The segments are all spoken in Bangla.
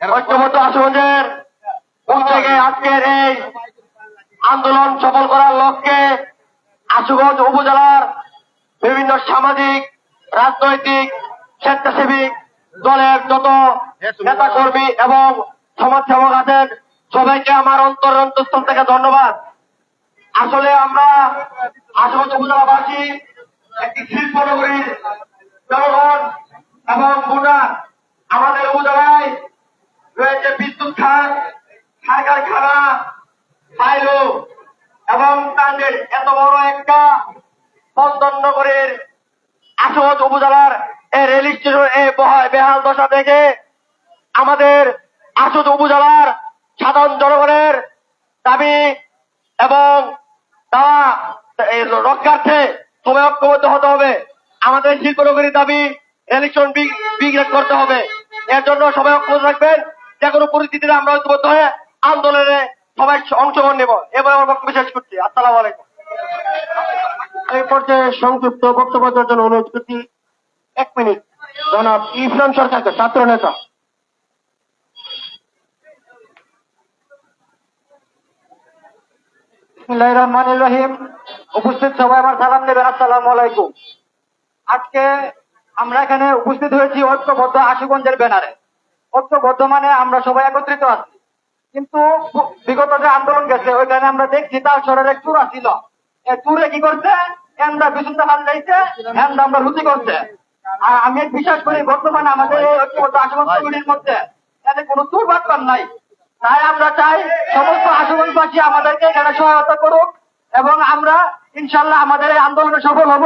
ঐক্যবদ্ধ আশুগঞ্জের থেকে আজকের এই আন্দোলন সফল করার লক্ষ্যে আশুগঞ্জ উপজেলার বিভিন্ন সামাজিক রাজনৈতিক স্বেচ্ছাসেবী দলের যত নেতা কর্মী এবং সমাজসেবক আছেন সবাইকে আমার অন্তর অন্তঃস্থল থেকে ধন্যবাদ। আসলে আমরা আশুগঞ্জ উপজেলাবাসী একটি শিল্প নগরীর জনগণ এবং ভোটার আমাদের উপজেলায় রয়েছে বিদ্যুৎ খাত সার কারখানা পাইলো এবং তাদের এত বড় একটা বন্দর নগরের আশুগঞ্জ উপজেলার রেল স্টেশন এই বহায় বেহাল দশা দেখে আমাদের আশুগঞ্জ উপজেলার সাধারণ জনগণের দাবি এবং তারা রক্ষার্থে সবাই ঐক্যবদ্ধ হতে হবে। আমাদের দাবি ইলেকশন করতে হবে। এর জন্য সবাই যে কোনো পরিস্থিতিতে আমরা ঐক্যবদ্ধ হয়ে আন্দোলনে সবাই অংশগ্রহণ নেব। এবার আমার বক্তব্য শেষ করছি। আসসালামু আলাইকুম। এই পর্যায়ে সংক্ষিপ্ত বক্তব্য দেওয়ার জন্য অনুরোধ করছি। এক মিনিট। জনাব ইফরান সরকারকে, ছাত্র নেতা। রহিম। উপস্থিত সবাই আমার সালাম আসসালামু আলাইকুম। আজকে আমরা এখানে উপস্থিত হয়েছি ঐক্যবদ্ধ আশুগঞ্জের ব্যানারে। ঐক্যবদ্ধ মানে আমরা সবাই একত্রিত আছি। কিন্তু বিগত যে আন্দোলন গেছে, ওইখানে আমরা দেখছি তার শহরের এক চূড়া ছিল। চূড়ে কি করছে? এমরা বিশুদ্ধ হাল যাইছে এমরা আমরা রুচি করছে। আর আমি বিশ্বাস করি, বর্তমানে আমাদের ঐক্যবদ্ধ আশুগঞ্জ মধ্যে এতে কোনো চুর বাটপার নাই। তাই আমরা চাই সমস্ত আশুগঞ্জবাসী আমাদেরকে এখানে সহায়তা করুক এবং আমরা ইনশাল্লাহ আমাদের এই আন্দোলনে সফল হব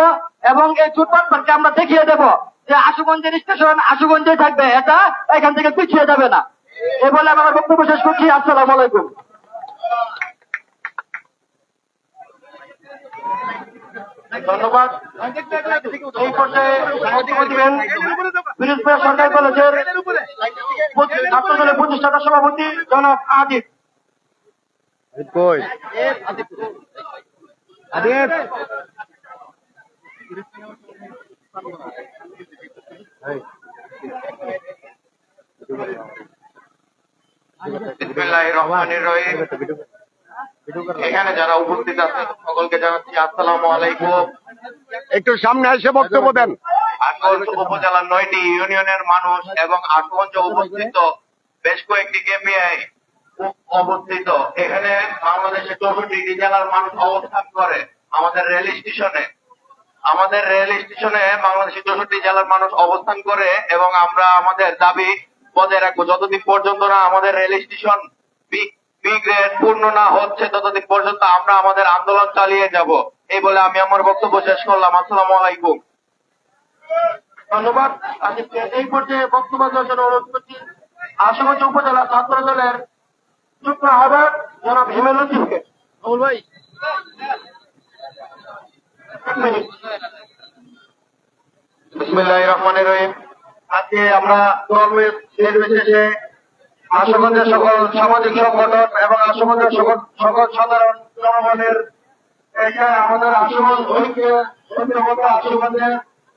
এবং এই চুটপাটকে আমরা দেখিয়ে দেব যে আশুগঞ্জের স্টেশন আশুগঞ্জে থাকবে, এটা এখান থেকে পিছিয়ে যাবে না। এ বলে আমার বক্তব্য শেষ করছি। আসসালামু আলাইকুম। ধন্যবাদ। এই পর্যায়ে সরকারি কলেজের ছাত্র দলের প্রতিষ্ঠাতা সভাপতি জনাব আদিত। এখানে যারা উপস্থিত আছেন সকলকে জানাচ্ছি আসসালামু আলাইকুম। একটু সামনে এসে বক্তব্য দেন। আশুগঞ্জ উপজেলার নয়টি ইউনিয়নের মানুষ এবং আশুগঞ্জ অবস্থিত বেশ কয়েকটি কেপিআই অবস্থিত এখানে বাংলাদেশের চৌষট্টি জেলার মানুষ অবস্থান করে আমাদের রেল স্টেশনে। আমাদের রেল স্টেশনে বাংলাদেশের চৌষট্টি জেলার মানুষ অবস্থান করে এবং আমরা আমাদের দাবি বজায় রাখব, যতদিন পর্যন্ত না আমাদের রেল স্টেশন গ্রেড পূর্ণ না হচ্ছে, ততদিন পর্যন্ত আমরা আমাদের আন্দোলন চালিয়ে যাব। এই বলে আমি আমার বক্তব্য শেষ করলাম। আসসালামু আলাইকুম। ধন্যবাদ। আজকে এই পর্যায়ে বক্তব্য দেওয়ার জন্য অনুরোধ করছি আশুগঞ্জ উপজেলা ছাত্র দলের যুগ্ম আহ্বায়ক জনাব হিমেল লতিফকে ভাই। বিসমিল্লাহ রহমানের রহিম। আজকে আমরা নির্বিশেষে সকল সামাজিক সংগঠন এবং সকল সকল সাধারণ জনগণের আমাদের আশুগঞ্জ ঐক্য ঐক্যবদ্ধ আশুগঞ্জের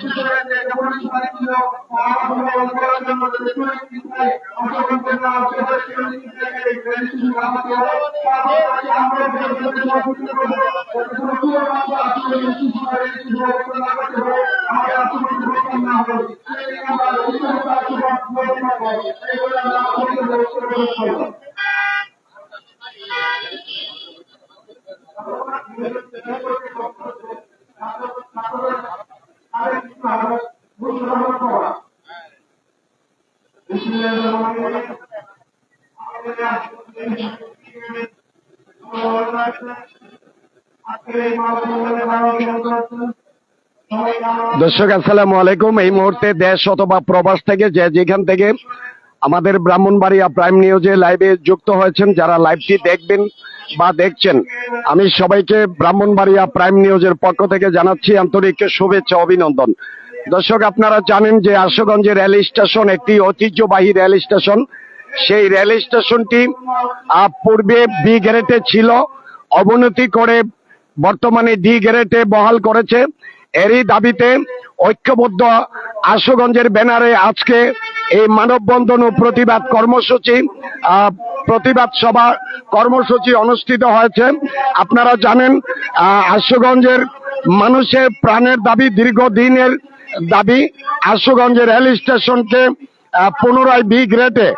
যে রেল স্টেশনে যে একটা পুলিশ বাড়ি ছিল অংশগ্রহণ করার জন্য যে পুলিশ দর্শক, আসসালামু আলাইকুম। এই মুহূর্তে দেশ অথবা প্রবাস থেকে যে যেখান থেকে আমাদের ব্রাহ্মণবাড়িয়া প্রাইম নিউজে লাইভে যুক্ত হয়েছেন, যারা লাইভটি দেখবেন বা দেখছেন, আমি সবাইকে ব্রাহ্মণবাড়িয়া প্রাইম নিউজের পক্ষ থেকে জানাচ্ছি আন্তরিক শুভেচ্ছা, অভিনন্দন। দর্শক, আপনারা জানেন যে আশুগঞ্জের রেল স্টেশন একটি ঐতিহ্যবাহী রেল স্টেশন। সেই রেল স্টেশনটি পূর্বে বি গ্রেডে ছিল, অবনতি করে বর্তমানে ডি গ্রেডে বহাল করেছে। এরই দাবিতে ঐক্যবদ্ধ আশুগঞ্জের ব্যানারে আজকে এই মানববন্ধন ও প্রতিবাদ কর্মসূচি প্রতিবাদ সভা কর্মসূচি অনুষ্ঠিত হয়েছে। আপনারা জানেন আশুগঞ্জের মানুষের প্রাণের দাবি দীর্ঘদিনের দাবি আশুগঞ্জের রেল স্টেশনকে পুনরায় বি গ্রেডে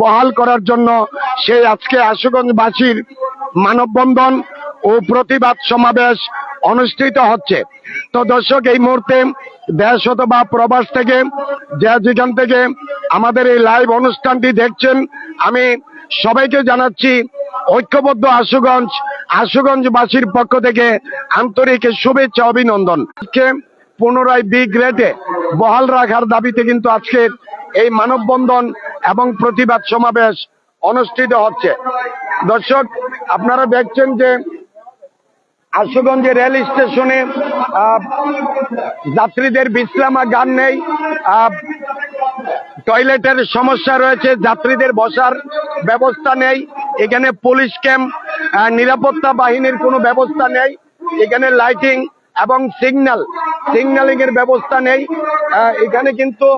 বহাল করার জন্য সেই আজকে আশুগঞ্জবাসীর মানববন্ধন ও প্রতিবাদ সমাবেশ অনুষ্ঠিত হচ্ছে। তো দর্শক, এই মুহূর্তে দেশ অথবা প্রবাস থেকে, যে যেখান থেকে আমাদের এই লাইভ অনুষ্ঠানটি দেখছেন, আমি সবাইকে জানাচ্ছি, ঐক্যবদ্ধ আশুগঞ্জ, আশুগঞ্জবাসীর পক্ষ থেকে আন্তরিক শুভেচ্ছা, অভিনন্দন। পুনরায় বি গ্রেডে বহাল রাখার দাবিতে কিন্তু আজকে এই মানববন্ধন এবং প্রতিবাদ সমাবেশ অনুষ্ঠিত হচ্ছে। দর্শক আপনারা দেখছেন যে আশুগঞ্জে রেল স্টেশনে যাত্রীদের বিশ্রামাগার নেই আহ, টয়লেটের সমস্যা রয়েছে যাত্রীদের বসার ব্যবস্থা নেই এখানে পুলিশ ক্যাম্প নিরাপত্তা বাহিনীর কোনো ব্যবস্থা নেই এখানে লাইটিং এবং সিগন্যাল সিগন্যালিং এর ব্যবস্থা নেই। এখানে কিন্তু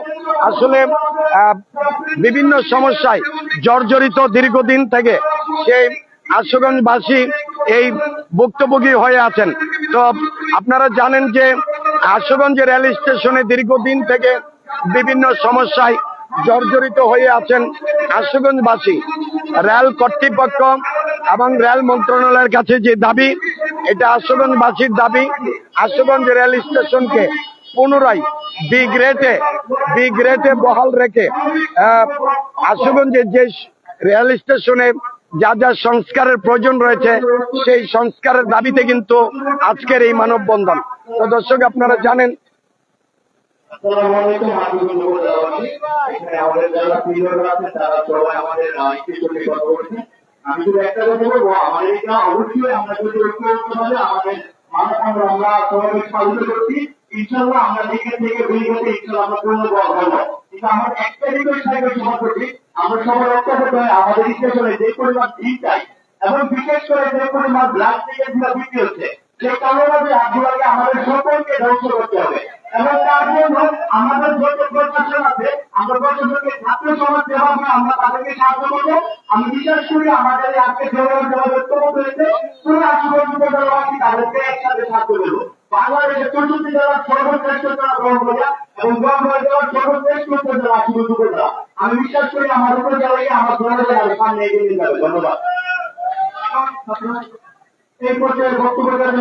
আসলে বিভিন্ন সমস্যায় জর্জরিত দীর্ঘদিন থেকে সেই আশুগঞ্জবাসী এই ভুক্তভোগী হয়ে আছেন। তো আপনারা জানেন যে আশুগঞ্জ রেল স্টেশনে দীর্ঘদিন থেকে বিভিন্ন সমস্যায় জর্জরিত হয়ে আছেন আশুগঞ্জবাসী রেল কর্তৃপক্ষ এবং রেল মন্ত্রণালয়ের কাছে যে দাবি, এটা আশুগঞ্জবাসীর দাবি আশুগঞ্জ রেল স্টেশনকে পুনরায় বি গ্রেডে বি গ্রেডে বহাল রেখে আশুগঞ্জের যে রেল স্টেশনে যা যা সংস্কারের প্রয়োজন রয়েছে, সেই সংস্কারের দাবিতে কিন্তু আজকের এই মানববন্ধন। তো দর্শক, আপনারা জানেন আসসালামু আলাইকুম আশিকুর উপজেলাবাসী এখানে আমাদের যারা প্রিয়রা আছে, তারা সবাই আমাদের স্টেশনে কথা বলছে। আমি শুধু একটা কথা বলব আমাদের এটা অবশ্যই আমরা যদি আমরা আমরা আমরা আমার আমরা সবাই ঐক্যবদ্ধ হয়ে আমাদের কারণে আগুলাকে আমাদের সকলকে ধ্বংস করতে হবে। এবং তার জন্য আমাদের যত প্রশাসন আছে, আমরা প্রশাসনকে ছাত্র সমাজ যেভাবে আমরা তাদেরকে সাহায্য করব। আমি বিশ্বাস করি আমাদের আজকে যেভাবে যেভাবে ঐক্যবদ্ধ হয়েছে। পুরো আশীর্বাদ উপজেলাবাসী তাদেরকে একসাথে সাহায্য করব। বাংলাদেশের চতুর্থ জেলার সর্বশ্রেষ্ঠ জেলা ব্রহ্মজা এবং ব্রহ্মজা জেলার সর্বশ্রেষ্ঠ উপজেলা আশীর্বাদ উপজেলা আমি বিশ্বাস করি আমার উপজেলাকে আমার ব্রহ্মজেলার সামনে এগিয়ে নিয়ে যাবে। ধন্যবাদ। এই পর্যায়ে বক্তব্য দেওয়ার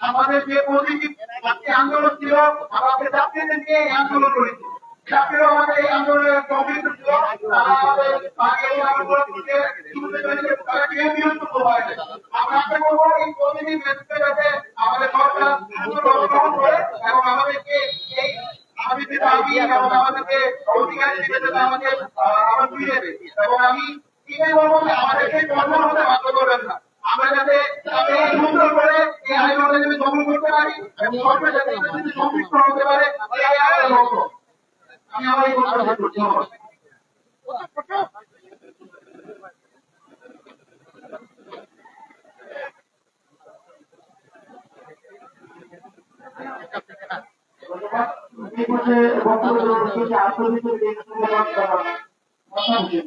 আমাদের যে আজকে আন্দোলন ছিল, আমাদের যাত্রীদের নিয়ে এই আন্দোলন করেছি আমাদের এই আমাদের এই যাতে আমাদের সরকার করে আমাদেরকে এই আমাদেরকে অধিকার আমাদের আবার ফিরে এবং আমি এটাই বলব যে আমাদেরকে কর্ম হতে বাধ্য করবেন না আমরা যাতে যাতে সুন্দর করে এই আইনটা যাতে দমন করতে পারি এবং সরকার যাতে সম্পৃক্ত হতে পারে আমি আমার এই কথা নমস্কার ধন্যবাদ এই পর্যায়ে বক্তব্য দেওয়ার শেষে আন্তর্জাতিক ধন্যবাদ জানাব মাথা হোসেন